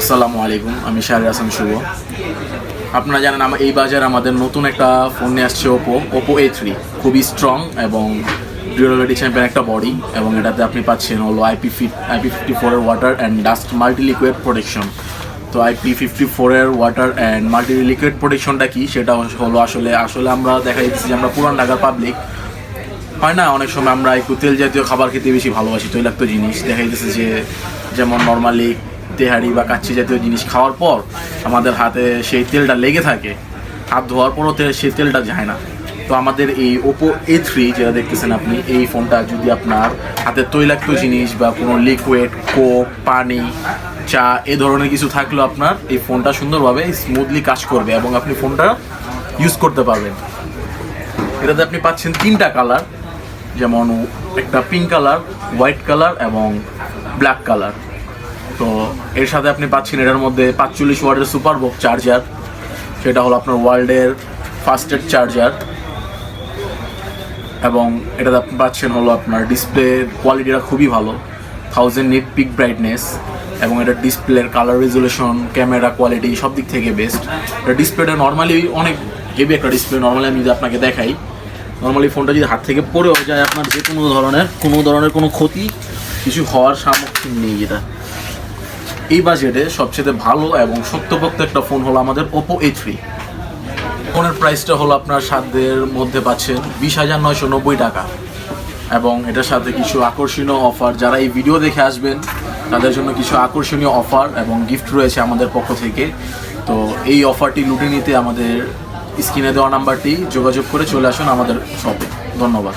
আসসালামু আলাইকুম, আমি শাহরি হাসান শুভ। আপনারা জানেন আমার এই বাজার আমাদের নতুন একটা ফোন নিয়ে আসছে ওপো ওপো এ থ্রি খুবই স্ট্রং এবং ডিউরাবিলিটি চ্যাম্পিয়ন একটা বডি এবং এটাতে আপনি পাচ্ছেন হলো আইপি ফিট আইপি ফিফটি ফোরের water and dust multi liquid protection তো আইপি ফিফটি ফোরের ওয়াটার অ্যান্ড মাল্টি লিকুইড প্রোটেকশনটা কি? সেটা হলো আসলে আসলে আমরা দেখা যাচ্ছে যে আমরা পুরান ঢাকার পাবলিক হয় না, অনেক সময় আমরা একটু তেল জাতীয় খাবার খেতে বেশি ভালোবাসি, তৈলাক্ত জিনিস। দেখা যাচ্ছে যে, যেমন নর্মালি তেহারি বা কাচ্চি জাতীয় জিনিস খাওয়ার পর আমাদের হাতে সেই তেলটা লেগে থাকে, হাত ধোয়ার পরও সেই তেলটা যায় না। তো আমাদের এই ওপো এ থ্রি যেটা দেখতেছেন আপনি, এই ফোনটা যদি আপনার হাতে তৈলাক্ত জিনিস বা কোনো লিকুইড কোক পানি, চা, এ ধরনের কিছু থাকলেও আপনার এই ফোনটা সুন্দরভাবে স্মুথলি কাজ করবে এবং আপনি ফোনটা ইউজ করতে পারবেন। এটাতে আপনি পাচ্ছেন তিনটা কালার যেমন একটা পিঙ্ক কালার হোয়াইট কালার এবং ব্ল্যাক কালার তো এর সাথে আপনি পাচ্ছেন এটার মধ্যে পাঁচচল্লিশ ওয়ার্ডের সুপার বক চার্জার। সেটা হলো আপনার ওয়ার্ল্ডের ফাস্টেস্ট চার্জার। এবং এটাতে আপনি পাচ্ছেন হলো আপনার ডিসপ্লে কোয়ালিটিটা খুবই ভালো থাউজেন্ড নিট পিক ব্রাইটনেস এবং এটার ডিসপ্লের কালার রেজুলেশন ক্যামেরা কোয়ালিটি সব দিক থেকে বেস্ট এটা ডিসপ্লেটা নর্মালি অনেক হেভি একটা ডিসপ্লে নর্মালি আমি যদি আপনাকে দেখাই নর্মালি ফোনটা যদি হাত থেকে পড়েও যায়, আপনার যে কোনো ধরনের কোনো ধরনের কোনো ক্ষতি কিছু হওয়ার সামর্থ্য নেই এটা। এই বাজেটে সবচেয়ে ভালো এবং শক্তপোক্ত একটা ফোন হলো আমাদের ওপো এ থ্রি ফোনের প্রাইসটা হলো আপনার সাধ্যের মধ্যে পাচ্ছেন বিশ হাজার নয়শো নব্বই টাকা। এবং এটার সাথে কিছু আকর্ষণীয় অফার যারা এই ভিডিও দেখে আসবেন, তাদের জন্য কিছু আকর্ষণীয় অফার এবং গিফট রয়েছে আমাদের পক্ষ থেকে। তো এই অফারটি লুটে নিতে আমাদের স্ক্রিনে দেওয়া নাম্বারটি যোগাযোগ করে চলে আসুন আমাদের শপে ধন্যবাদ।